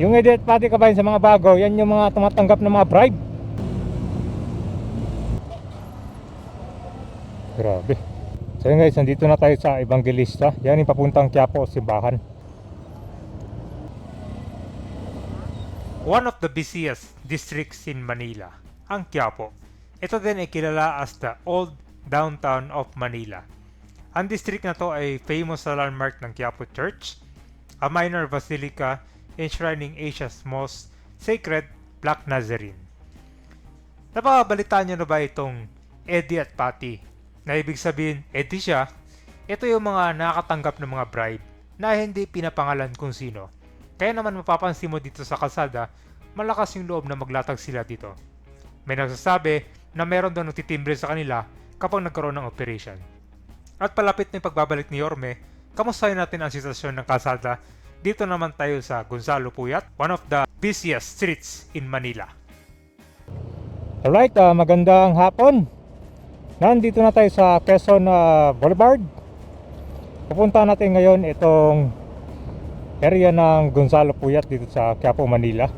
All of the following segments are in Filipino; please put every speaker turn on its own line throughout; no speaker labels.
Yung edit pati kabayan sa mga bago, yan yung mga tumatanggap ng mga bribe. Grabe. So yun guys, nandito na tayo sa Evangelista. Yan yung papuntang Quiapo, simbahan.
One of the busiest districts in Manila, ang Quiapo. Ito din ay kilala as the Old Downtown of Manila. Ang district na to ay famous sa landmark ng Quiapo Church, a minor basilica enshrining Asia's most sacred Black Nazarene. Napakabalitaan nyo na ba itong Eddie at Patty? Na ibig sabihin, Eddie siya, ito yung mga nakakatanggap ng mga bribe na hindi pinapangalan kung sino. Kaya naman mapapansin mo dito sa kalsada, malakas yung loob na maglatag sila dito. May nagsasabi na meron daw nagtitimbre sa kanila kapag nagkaroon ng operation. At palapit na yung pagbabalik ni Yorme, kamustahin natin ang sitwasyon ng kalsada. Dito naman tayo sa Gonzalo Puyat, one of the busiest streets in Manila.
Alright, ah, magandang hapon. Nandito na tayo sa Quezon ah, Boulevard. Pupunta natin ngayon itong area ng Gonzalo Puyat dito sa Quiapo, Manila.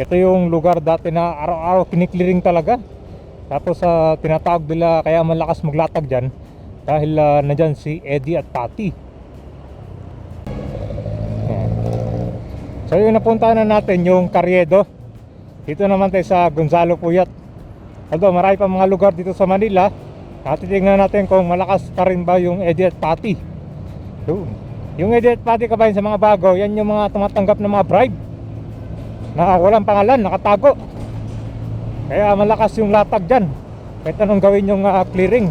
Ito yung lugar dati na araw-araw kiniklearing talaga. Tapos sa tinatawag nila kaya malakas maglatag dyan dahil ah, nandyan si Eddie at Patty. So yung napuntahan na natin yung Carriedo. Dito naman tayo sa Gonzalo Puyat. Although marami pa mga lugar dito sa Manila, natitignan natin kung malakas pa rin ba yung Eddie at Patty. Yun. Yung Eddie at Patty kabayan sa mga bago, yan yung mga tumatanggap ng mga bribe. Na walang pangalan, nakatago. Kaya malakas yung latag dyan. Kahit anong gawin yung ah, clearing.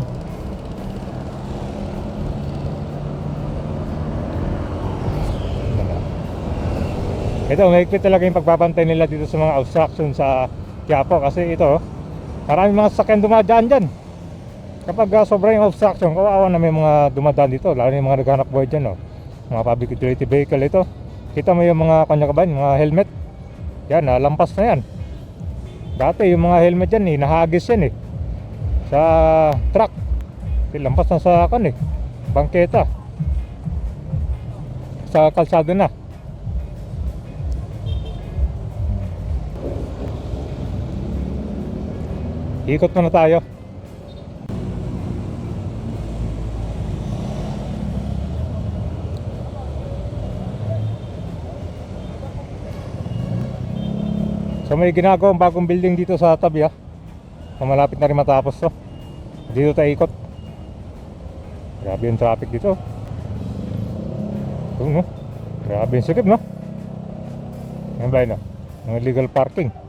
Ito, mahigpit talaga yung pagbabantay nila dito sa mga obstruction sa Quiapo kasi ito, marami mga sasakyan dumadaan dyan. Kapag uh, sobra yung obstruction, kawawa na may mga dumadaan dito, lalo yung mga naghanap buhay dyan, oh. mga public utility vehicle ito. Kita mo yung mga kanya kabayan, mga helmet. Yan, nalampas na yan. Dati yung mga helmet dyan, eh, nahagis yan eh. Sa truck. Eh, lampas na sa kan eh. Bangketa. Sa kalsado na. Ikot muna tayo. So may ginagawang bagong building dito sa tabi ah. Na malapit na rin matapos to. Dito tayo ikot. Grabe yung traffic dito. Ito no. Grabe yung sikip no. Yan ba yun no? Ang illegal parking.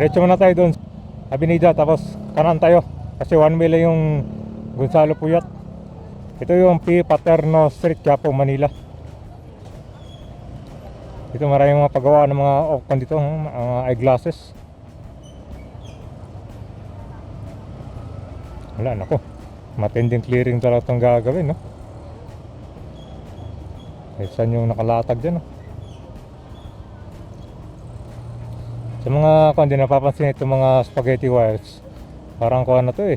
Diretso muna tayo doon. Abinida tapos kanan tayo. Kasi one way lang yung Gonzalo Puyat. Ito yung P. Paterno Street, Quiapo, Manila. Dito maraming mga paggawa ng mga opkan dito, mga eyeglasses. Wala, nako. Matinding clearing talaga itong gagawin, no? Eh, saan yung nakalatag dyan, no? Sa mga kung hindi napapansin itong mga spaghetti wires, parang kuha na to eh.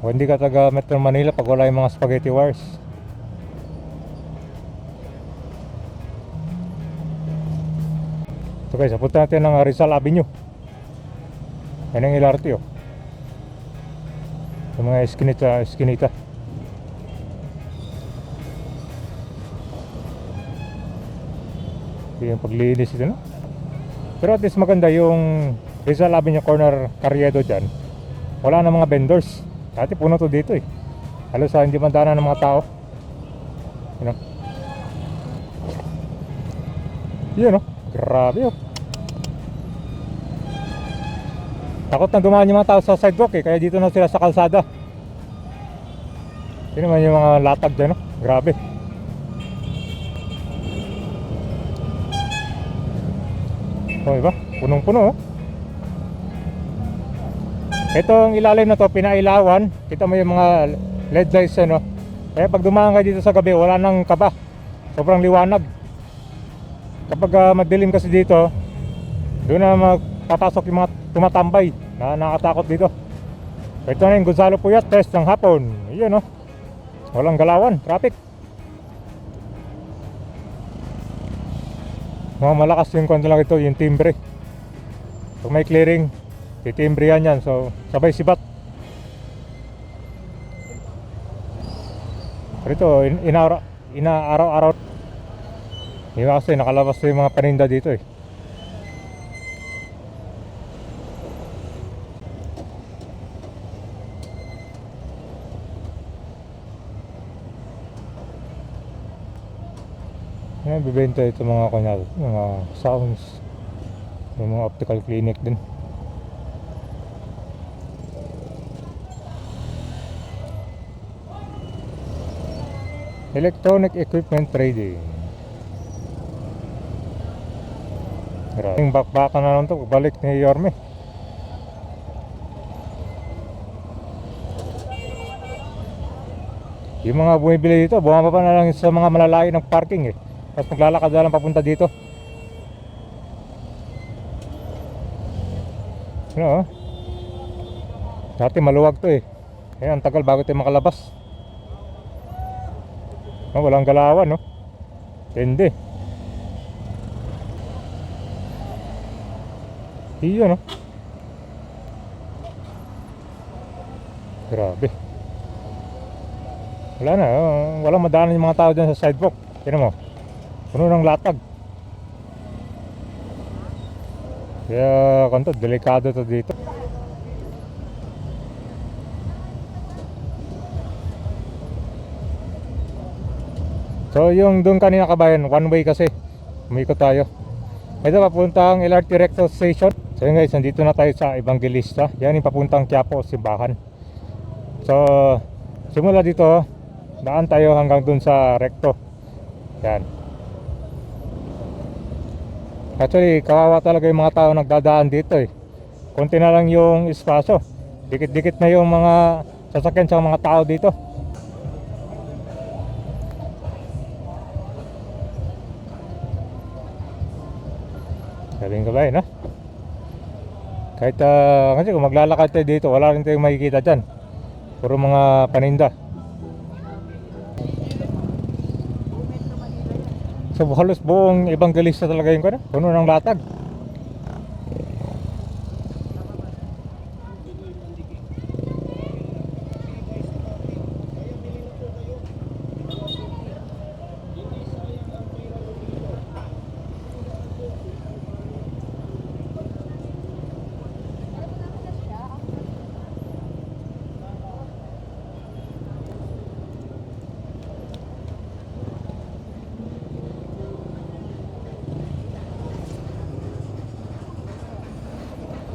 O hindi ka taga Metro Manila pag wala yung mga spaghetti wires. So guys, punta natin ng Rizal Avenue. Yan ang LRT oh. Sa mga eskinita, eskinita. Yung paglinis ito no? Pero at least maganda yung Rizal Avenue corner Carriedo dyan. Wala na mga vendors. Dati puno to dito eh. Halos hindi man daanan ng mga tao. Yun o. Yun o. Grabe oh. Takot na dumaan yung mga tao sa sidewalk eh. Kaya dito na sila sa kalsada. Yun naman yung mga latag dyan oh. Grabe. Oh, iba? Punong-puno oh. Itong ilalim na to, pinailawan. Kita mo yung mga LED lights ano. Kaya pag dumaan ka dito sa gabi, wala nang kaba. Sobrang liwanag. Kapag ah, madilim kasi dito, doon na magpapasok yung mga tumatambay na nakatakot dito. Ito na yung Gonzalo Puyat test ng hapon. Yun oh. Walang galawan, traffic. Mga malakas yung kwento lang ito, yung timbre. Pag may clearing, titimbre yan yan. So, sabay sibat. Pero ito, in, inaara, inaaraw-araw. Hindi kasi nakalabas na yung mga paninda dito eh. Yan, bibenta ito mga kanyal, mga sounds. May mga optical clinic din. Electronic equipment trading. Grabe. Yung bakbakan na lang to, balik ni Yorme. Yung mga bumibili dito, bumababa na lang sa mga malalayo ng parking eh. Tapos maglalakad na lang papunta dito. Ano oh. Dati maluwag to eh. Kaya ang tagal bago tayo makalabas. Oh, walang galawan no. Tindi. Iyo no. Grabe. Wala na, oh. walang madaanan yung mga tao dyan sa sidewalk. Tignan mo. Puno ng latag. Kaya kanto, delikado to dito. So yung doon kanina kabayan, one way kasi. Umikot tayo. Ito papuntang LRT Recto Station. So yun guys, nandito na tayo sa Evangelista. Yan yung papuntang Quiapo, Simbahan. So simula dito, daan tayo hanggang doon sa Recto. Yan. Actually, kawawa talaga yung mga tao nagdadaan dito eh. Konti na lang yung espasyo. Dikit-dikit na yung mga sasakyan sa mga tao dito. Sabihin ko ba eh, no? Kahit ah, kasi kung maglalakad tayo dito, wala rin tayong makikita dyan. Puro mga paninda. So halos buong evangelista talaga yung ano, puno ng latag.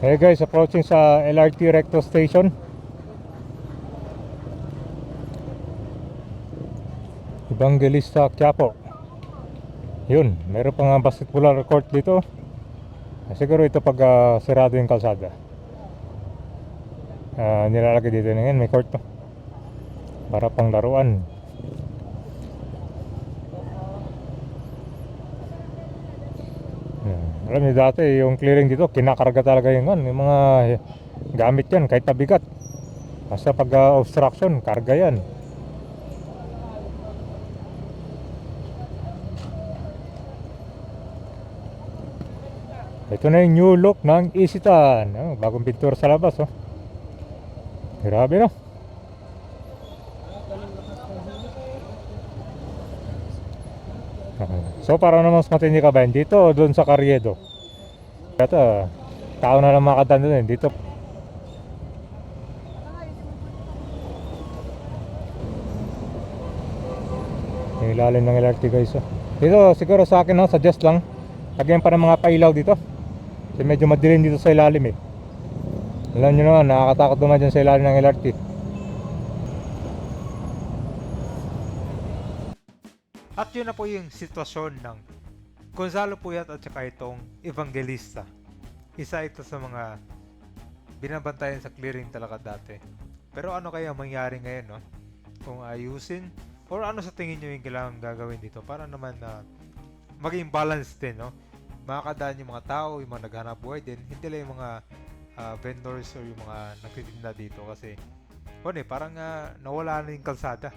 Hey guys, approaching sa LRT Recto Station. Evangelista Quiapo. Yun, meron pang basketball court dito. Ah, Siguro ito pag ah, sirado yung kalsada. Ah, nilalagay dito na yan, may court to. Para pang laruan. Alam niyo dati yung clearing dito, kinakarga talaga yung, ano, yung mga gamit yan kahit mabigat. Basta pag ah, obstruction, karga yan. Ito na yung new look ng Isitan. Oh, bagong pintura sa labas. Oh. Grabe no. So para naman mas matindi ka ba yun? Dito o doon sa Carriedo? Ito, tao na lang makadaan doon eh. Dito. Yung ilalim ng LRT guys. Oh. Dito siguro sa akin no, suggest lang. Lagyan pa ng mga pailaw dito. Kasi medyo madilim dito sa ilalim eh. Alam nyo naman, nakakatakot naman dyan sa ilalim ng LRT.
At yun na po yung sitwasyon ng Gonzalo Puyat at saka itong Evangelista. Isa ito sa mga binabantayan sa clearing talaga dati. Pero ano kaya mangyari ngayon, no? Kung ayusin or ano sa tingin nyo yung kailangan gagawin dito para naman na maging balance din, no? Makakadaan yung mga tao, yung mga naghanap buhay din, hindi lang yung mga ah, vendors or yung mga nagtitinda dito kasi ano eh, parang ah, nawala na yung kalsada.